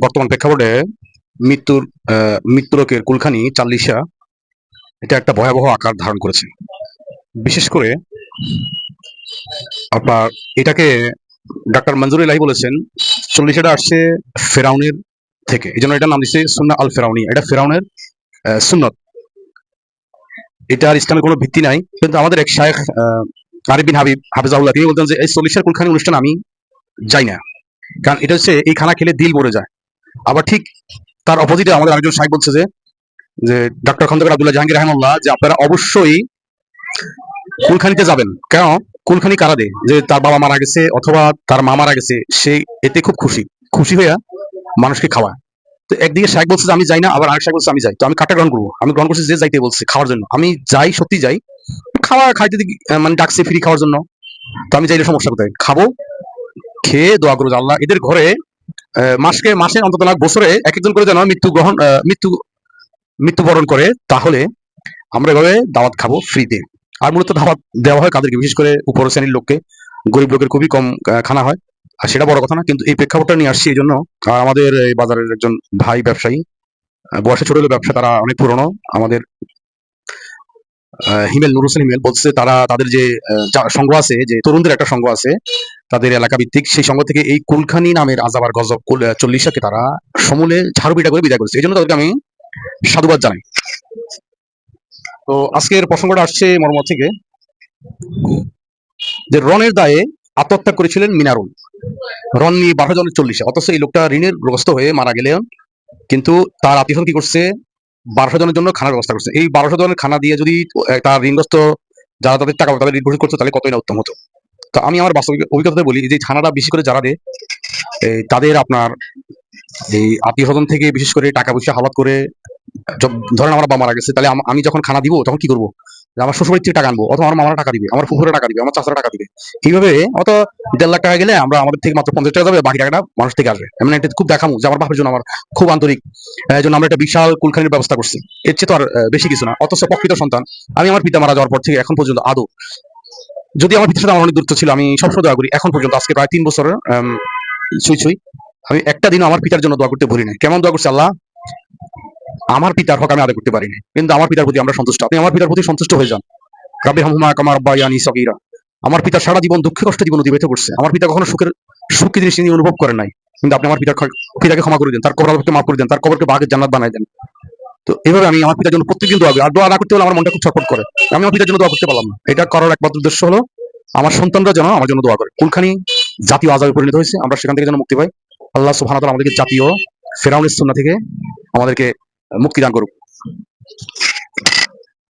বর্তমান প্রেক্ষাপটে মৃত্যুর আহ, মৃত্যুরোগের কুলখানি চাল্লিশা এটা একটা ভয়াবহ আকার ধারণ করেছে। বিশেষ করে আপনার এটাকে ডাক্তার মঞ্জুর ইলাহি বলেছেন চল্লিশাটা আসছে ফেরাউনের থেকে। এই জন্য এটার নাম দিচ্ছে সুন্না আল ফেরাউনি এটা ফেরাউনের সুন্নত। এটার ইসলামের কোনো ভিত্তি নাই। কিন্তু আমাদের এক শায়েখ আহ, আরিফ বিন হাবিব হাফিজাউল্লাহ তিনি বলতেন যে এই চল্লিশের কুলখানি অনুষ্ঠান আমি যাই না। কারণ এটা হচ্ছে এই খানা খেলে দিল মরে যায়। আবার ঠিক তার অপোজিটে আমাদের আরেকজন সাহেব বলছে যে যে ডক্টর খন্দকার আব্দুল্লাহ জাহাঙ্গীর রহমাল্লাহ যে আপনারা অবশ্যই কুলখানিতে যাবেন। কেন? কুলখানি কারা দেয়? যে তার বাবা মারা গেছে অথবা তার মা মারা গেছে, সে এতে খুব খুশি। খুশি হইয়া মানুষকে খাওয়ায়। তো একদিকে শাহেক বলছে যে, আমি যাই না। আবার আরেক শাহেক বলছে, আমি যাই। তো আমি কাটা গ্রহণ করব। আমি গ্রহণ করছি যে যাইতে বলছে খাওয়ার জন্য। আমি যাই, সত্যি যাই। খাওয়া, খাইতে মানে ডাকছে ফ্রি খাওয়ার জন্য। তো আমি যাইলে সমস্যা কোথায়? খাব খেয়ে দোয়া করব আল্লাহ এদের ঘরে মাসকে মাসে, অন্তত লাখ বছরে এক একজন করে যেন মৃত্যু গ্রহণ মৃত্যু, মৃত্যুবরণ করে, তাহলে আমরা এভাবে দাওয়াত খাব ফ্রিতে আর মূলত দাওয়াত দেওয়া হয় কাদেরকে? বিশেষ করে উপর শ্রেণির লোককে। গরিব লোকের খুবই কম খানা হয়। আর সেটা বড় কথা না, কিন্তু এই প্রেক্ষাপটটা নিয়ে আসছি এই জন্য আমাদের বাজারের একজন ভাই ব্যবসায়ী বয়সে ছোট হলেও ব্যবসা তারা অনেক পুরনো। আমাদের হিমেল নুর হোসেন হিমেল বলছে তারা, তাদের যে সংঘ আছে, যে তরুণদের একটা সংঘ আছে, তাদের এলাকা ভিত্তিক সেই সংঘ থেকে এই কুলখানি নামের আজাবার গজব চল্লিশাকে তারা সমূলে ঝাড়ু পিটা করে বিদায় করেছে। এই জন্য তাদেরকে আমি সাধুবাদ জানাই। তো আজকের প্রসঙ্গটা আসছে মর্ম থেকে, যে রনের দায়ে আত্মহত্যা করেছিলেন মিনারুল। রন নিয়ে বারো জনের চল্লিশে, অথচ এই লোকটা ঋণের গ্রস্ত হয়ে মারা গেলেন, কিন্তু তার আত্মীয় কি করছে বারোশো জনের জন্য খানার ব্যবস্থা করছে। এই বারোশো জনের খানা দিয়ে যদি তার ঋণগ্রস্ত, যারা তাদের টাকা তাদের ঋণ করছে, তাহলে কতই না উত্তম হতো? তো আমি আমার বাস্তবিক অভিজ্ঞতা বলি যে খানাটা বেশি করে যারা দেয় তাদের আপনার এই আত্মীয় স্বজন থেকে বিশেষ করে টাকা পয়সা হালাত করে ধরেন আমার বাবা মারা গেছে, তাহলে আমি যখন খানা দিব, তখন কি করব? আমার শ্বশুরবাড়ির থেকে টাকা আনব, অথবা আমার মামারা টাকা দিবে, আমার ফুফুরা টাকা দিবে, আমার চাচারা টাকা দিবে। এইভাবে অত দেড় লাখ টাকা গেলে আমরা আমাদের থেকে মাত্র পঞ্চাশ টাকা যাবে, বাকি টাকাটা মানুষ থেকে আসবে। এমন একটা খুব দেখামো যে আমার বাপের জন্য আমার খুব আন্তরিক এই জন্য আমরা একটা বিশাল কুলখানির ব্যবস্থা করছি। এর চেয়ে তো আর বেশি কিছু না। অথচ প্রকৃত সন্তান। আমি আমার পিতা মারা যাওয়ার পর থেকে এখন পর্যন্ত আদৌ। যদি আমার পিতার আমার অনেক দূরত্ব ছিল, আমি সবসময় দোয়া করি। এখন পর্যন্ত, আজকে প্রায় তিন বছরের ছুঁই ছুঁই। আমি একটা দিনও আমার পিতার জন্য দোয়া করতে ভুলি নাই। কেমন দোয়া করছি আল্লাহ? আমার পিতার হক আমি আদায় করতে পারিনি। কিন্তু আমার পিতার প্রতি আমরা সন্তুষ্ট। আপনি আমার পিতার প্রতি সন্তুষ্ট হয়ে যান। রাবি হামুমা কামার আব্বায়ানি সগীরা। আমার পিতা সারা জীবন দুঃখে, কষ্ট, জীবন অতিবাহিত করছে। আমার পিতা কখনো সুখের, সুখী জিনিস তিনি অনুভব করেন নাই। কিন্তু আপনি আমার পিতার পিতাকে ক্ষমা করে দেন। তার কবরকে মাফ করে দেন। তার কবরকে বাঘের জান্নাত বানাই দেন। তো এভাবে আমি আমার পিতার জন্য প্রত্যেকদিন দোয়া করি। আর দোয়া না করতে হলে আমার মনটা খুব ছটফট করে। আমি আমার পিতার জন্য দোয়া করতে পারলাম না। এটা করার একমাত্র উদ্দেশ্য হলো আমার সন্তানরা যেন আমার জন্য দোয়া করে। কোনখানি জাতীয় আজাবে পরিণত হয়েছে, আমরা সেখান থেকে যেন মুক্তি পাই। আল্লাহ তাআলা আমাদেরকে জাতীয় ফেরাউনের সুন্নাহ থেকে আমাদেরকে mukirangorwa